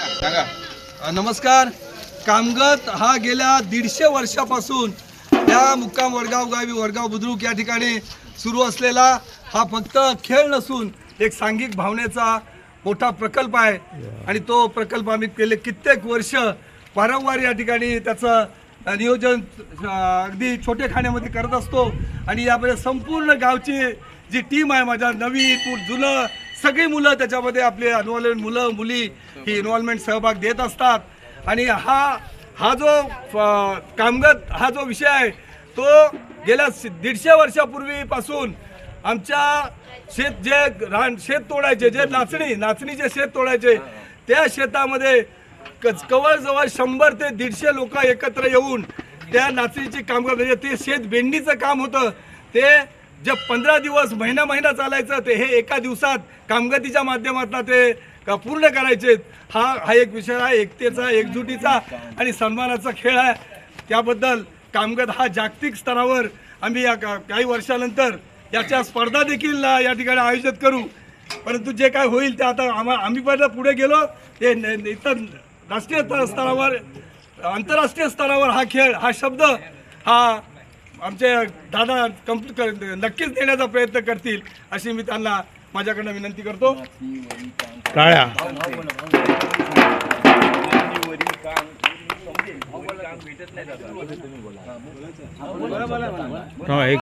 सांगा. नमस्कार. कामगत हा गेल्या दीडशे वर्षापासून या मुक्काम वडगाव गावी वडगाव बुद्रुक या ठिकाणी सुरू असलेला हा फक्त खेळ नसून एक सांघिक भावनेचा मोठा प्रकल्प आहे. आणि तो प्रकल्प आम्ही गेले कित्येक वर्ष वारंवार या ठिकाणी त्याचं नियोजन अगदी छोटे खाण्यामध्ये करत असतो. आणि यामध्ये संपूर्ण गावची जी टीम आहे माझ्या नवीन जुनं सगळी मुलं त्याच्यामध्ये आपले इन्व्हॉल्वमेंट मुलं मुली ही इन्व्हॉल्वमेंट सहभाग देत असतात. आणि हा हा जो कामगत हा जो विषय आहे तो गेल्या दीडशे वर्षापूर्वीपासून आमच्या शेत जे रान शेत तोडायचे जे नाचणी नाचणीचे शेत तोडायचे त्या शेतामध्ये क- कवळजवळ शंभर ते दीडशे लोक एकत्र येऊन त्या नाचणीची कामगार म्हणजे ते शेत बेंडीचं काम होतं. ते जे पंधरा दिवस महिना महिना चालायचं ते हे एका दिवसात कामगतीच्या माध्यमातून ते का पूर्ण करायचे हा हा एक विषय आहे एकतेचा एकजुटीचा आणि सन्मानाचा खेळ आहे. त्याबद्दल कामगत हा जागतिक स्तरावर आम्ही या का- काही वर्षानंतर याच्या स्पर्धा देखील या ठिकाणी आयोजित करू. परंतु जे काय होईल ते आता आम्हा आम्ही पण पुढे गेलो ते इतर राष्ट्रीय स्तरावर आंतरराष्ट्रीय स्तरावर हा खेळ हा शब्द हा आमचे दादा कंप्लीट कर नक्कीच देण्याचा प्रयत्न करतील अशी मी त्यांना माझ्याकडनं विनंती करतो. टाळ्या हा,